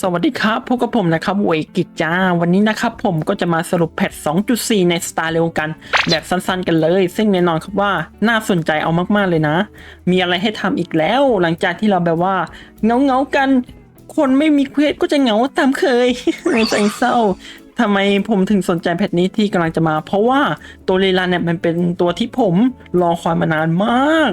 สวัสดีครับพบกับผมนะครับเวกิจจ้า วันนี้นะครับผมก็จะมาสรุปแพท 2.4 ในสตาร์เร็วกัน แบบสั้นๆกันเลย ซึ่งแน่นอนครับว่าน่าสนใจเอามากๆเลยนะ มีอะไรให้ทำอีกแล้ว หลังจากที่เราแบบว่าเงาเงาๆกัน คนไม่มีเควสก็จะเหงาตามเคยใจเศร้าทำไมผมถึงสนใจแพทนี้ที่กำลังจะมา เพราะว่าตัวเลรันเนี่ยมันเป็นตัวที่ผมรอคอยมานานมาก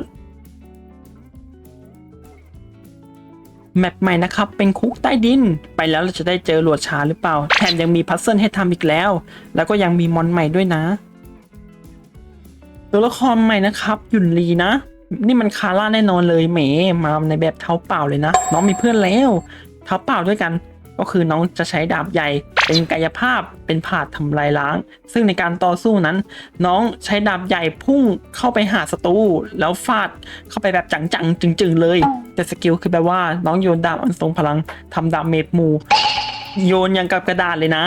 แมปใหม่นะครับ เป็นคุกใต้ดิน ไปแล้วเราจะได้เจอหลวดชาหรือเปล่า แถมยังมีพัซเซิลให้ทำอีกแล้ว แล้วก็ยังมีมอนใหม่ด้วยนะ ตัวละครใหม่นะครับหยุนลีนะ นี่มันคาร่าแน่นอนเลยเหมมาในแบบเท้าเปล่าเลยนะ น้องมีเพื่อนแล้ว เท้าเปล่าด้วยกัน ก็คือน้องจะใช้ดาบใหญ่ เป็นกายภาพเป็นผาดทำลายล้าง ซึ่งในการต่อสู้นั้น น้องใช้ดาบใหญ่พุ่งเข้าไปหาศัตรูแล้วฟาดเข้าไปแบบจังๆจึงๆเลย แต่สกิลคือแบบว่าน้องโยนดาบอันทรงพลังทำดาบเมจมูโยนยังกับกระดาษเลยนะ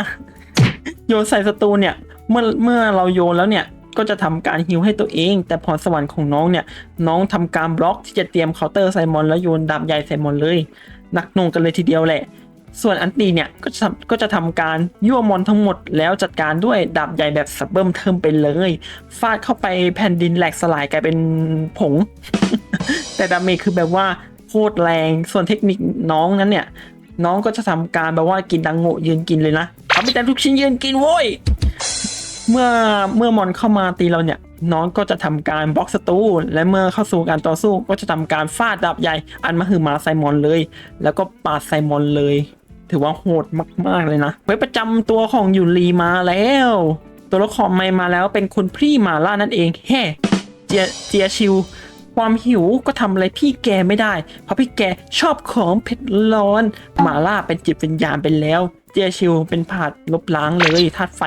โยนใส่ศัตรูเนี่ยเมื่อเมื่อเราโยนแล้วเนี่ยก็จะทำการฮิวให้ตัวเอง แต่พรสวรรค์ของน้องเนี่ยน้องทำการบล็อกที่จะเตรียมเคาน์เตอร์ไซมอนแล้วโยนดาบใหญ่ใส่มอนเลยหนักหน่วงกันเลยทีเดียวแหละ ส่วนอันตีเนี่ยก็จะก็จะทำการยั่วมอนทั้งหมดแล้วจัดการด้วยดาบใหญ่แบบสับเบิ้มเทิมไปเลย ฟาดเข้าไปแผ่นดินแหลกสลายกลายเป็นผง แต่ดาเมจคือแบบว่าโคตรแรงส่วนเทคนิคน้องนั้นเนี่ย น้องก็จะทำการแบบว่ากินดังโง่ยืนกินเลยนะทำไปแต่ทุกชิ้นยืนกินโว้ยเมื่อเมื่อมอนเข้ามาตีเราเนี่ย น้องก็จะทำการบล็อกศัตรูและเมื่อเข้าสู่การต่อสู้ก็จะทำการฟาดดาบใหญ่ อันมาหือมาไซมอนเลย แล้วก็ปาดไซมอนเลย ถือว่าโหดมาก ๆ เลยนะไว้ประจำตัวของยุนลีมาแล้ว ตัวละครใหม่มาแล้วเป็นคุณพี่มาล่านั่นเองแฮ่เจียเจียชิว ความหิวก็ทำอะไรพี่แกไม่ได้ เพราะพี่แกชอบของเผ็ดร้อนมาล่าเป็นจิตวิญญาณไปแล้ว เจียชิวเป็นผาดลบล้างเลยธาตุไฟ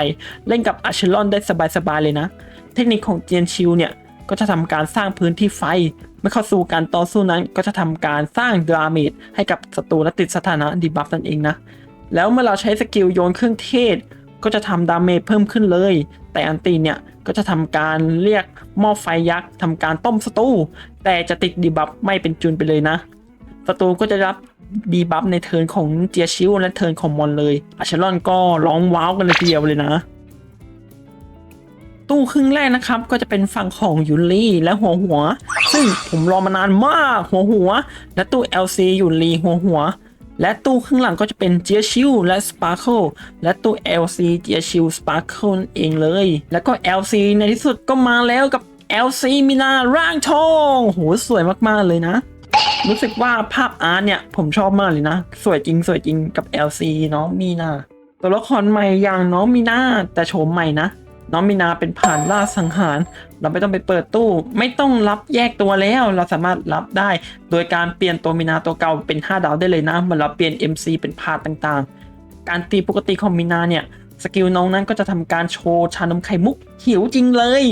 เล่นกับอาชลอนได้สบายๆเลยนะ เทคนิคของเจียนชิวเนี่ย ก็จะทำการสร้างพื้นที่ไฟ เมื่อเข้าสู่การต่อสู้นั้น ก็จะทำการสร้างดราเมจให้กับศัตรูและติดสถานะดีบัฟนั่นเองนะ แล้วเมื่อเราใช้สกิลโยนเครื่องเทศ ก็จะทำดาเมจเพิ่มขึ้นเลย แต่อันตีเนี่ยก็จะทำการเรียกหม้อไฟยักษ์ทำการต้มศัตรูแต่จะติดดีบัฟไม่เป็นจุนไปเลยนะศัตรูก็จะรับดีบัฟในเทิร์นของเจียชิวและเทิร์นของมอนเลยอาชลอนก็ร้องว้าวกันเลยทีเดียวเลยนะ ตู้ครึ่งแรกนะครับ ก็จะเป็นฝั่งของยุนลี่และหัวหัว ซึ่งผมรอมานานมากหัวหัว และตู้ LC ยุนลี่หัวหัว และตู้ครึ่งหลังก็จะเป็นเจียชิวและสปาร์เคิลและตู้ LC เจียชิวสปาร์เคิลเองเลย แล้วก็ LC ในที่สุดก็มาแล้วกับ LC มินาร่างทองโหสวยมากๆเลยนะ รู้สึกว่าภาพอาร์ตเนี่ย ผมชอบมากเลยนะ สวยจริงสวยจริงกับ LC น้องมีนาตัวละครใหม่อย่างน้องมีนาแต่โฉมใหม่นะ น้องมีนาเป็นผ่านล่าสังหาร เราไม่ต้องไปเปิดตู้ ไม่ต้องรับแยกตัวแล้ว เราสามารถรับได้ โดยการเปลี่ยนตัวมีนาตัวเก่าเป็น 5 ดาวได้เลยนะเหมือนเราเปลี่ยน MC เป็นพาดต่างๆ การตีปกติของมีนาเนี่ยสกิลน้องนั้นก็จะทำการโชว์ชานมไข่มุกหิวจริงเลย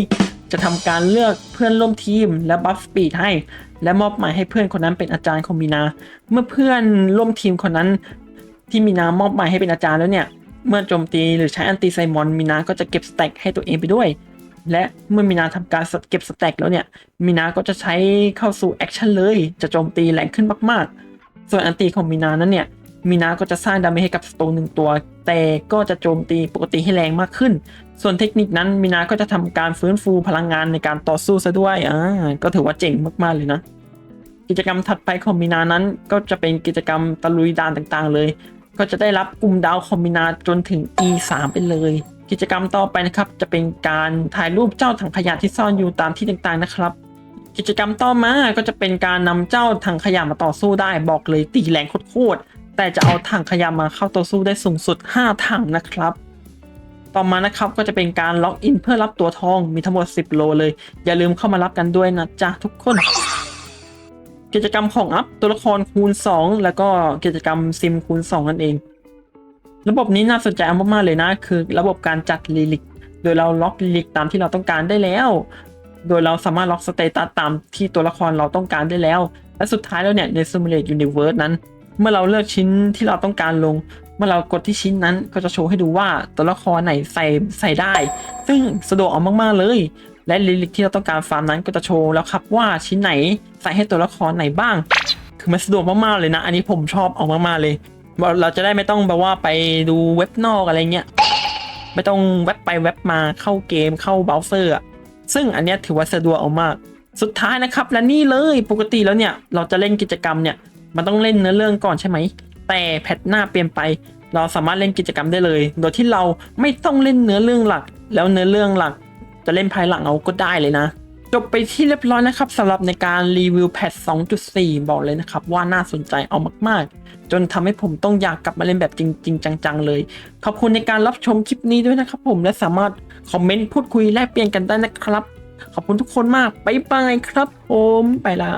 จะทำการเลือกเพื่อนร่วมทีมและบัฟสปีดให้ และมอบหมายให้เพื่อนคนนั้นเป็นอาจารย์ของมีนา เมื่อเพื่อนร่วมทีมคนนั้นที่มีนามอบหมายให้เป็นอาจารย์แล้วเนี่ย เมื่อโจมตีหรือใช้อันติไซมอนมีนาก็จะเก็บสแต็กให้ตัวเองไปด้วย และเมื่อมีนาทำการเก็บสแต็กแล้วเนี่ยมีนาก็จะใช้เข้าสู่แอคชั่นเลย จะโจมตีแรงขึ้นมากๆ ส่วนอันติของมีนานั้นเนี่ยมีนาก็จะสร้างดาเมจให้กับสโตนหนึ่งตัว แต่ก็จะโจมตีปกติให้แรงมากขึ้น ส่วนเทคนิคนั้นมีนาก็จะทำการฟื้นฟูพลังงานในการต่อสู้ซะด้วยอ่าก็ถือว่าเจ๋งมากๆเลยนะ กิจกรรมถัดไปของมีนานั้นก็จะเป็นกิจกรรมตะลุยด่านต่างๆ เลย ก็จะได้รับกลุ่มดาวคอมบินาจนถึง E3 ไปเลย กิจกรรมต่อไปนะครับ จะเป็นการถ่ายรูปเจ้าถังขยะที่ซ่อนอยู่ตามที่ต่างๆนะครับ กิจกรรมต่อมาก็จะเป็นการนำเจ้าถังขยะมาต่อสู้ได้บอกเลยตีแรงโคตรแต่จะเอาถังขยะมาเข้าต่อสู้ได้สูงสุด 5 ถังนะครับ ต่อมานะครับก็จะเป็นการล็อกอินเพื่อรับตัวทองมีทั้งหมด 10 โลเลย อย่าลืมเข้ามารับกันด้วยนะจ๊ะทุกคน กิจกรรมของอัพตัวละครคูณ 2 แล้วก็กิจกรรมซิมคูณ 2 นั่นเอง ระบบนี้น่าสนใจมากๆเลยนะ คือระบบการจัดลีลิก โดยเราล็อกลีลิกตามที่เราต้องการได้แล้ว โดยเราสามารถล็อกสเตตัสตามที่ตัวละครเราต้องการได้แล้ว และสุดท้ายแล้วเนี่ยใน Simulate Universe นั้น เมื่อเราเลือกชิ้นที่เราต้องการลง เมื่อเรากดที่ชิ้นนั้นก็จะโชว์ให้ดูว่าตัวละครไหนใส่ใส่ได้ ซึ่งสะดวกเอามากๆเลย และลิลิกที่เราต้องการฟาร์มนั้นก็จะโชว์แล้วครับว่าชิ้นไหนใส่ให้ตัวละครไหนบ้าง คือมันสะดวกมากๆเลยนะ อันนี้ผมชอบเอามากๆเลย เราจะได้ไม่ต้องแบบว่าไปดูเว็บนอกอะไรเงี้ยไม่ต้องแว็บไปแว็บมาเข้าเกมเข้าเบราว์เซอร์อะซึ่งอันนี้ถือว่าสะดวกเอามาก สุดท้ายนะครับ และนี่เลยปกติแล้วเนี่ย เราจะเล่นกิจกรรมเนี่ย มันต้องเล่นเนื้อเรื่องก่อนใช่ไหม แต่แพทหน้าเปลี่ยนไป เราสามารถเล่นกิจกรรมได้เลย โดยที่เราไม่ต้องเล่นเนื้อเรื่องหลัก แล้วเนื้อเรื่องหลัก จะเล่นภายหลังเอาก็ได้เลยนะ จบไปที่เรียบร้อยนะครับสำหรับในการรีวิวแพท2.4 บอกเลยนะครับ ว่าน่าสนใจเอามากๆ จนทำให้ผมต้องอยากกลับมาเล่นแบบจริง ๆ จัง ๆ เลย ขอบคุณในการรับชมคลิปนี้ด้วยนะครับผมและสามารถคอมเมนต์พูดคุยแลกเปลี่ยนกันได้นะครับ ขอบคุณทุกคนมากบ๊ายบายครับผมไปละ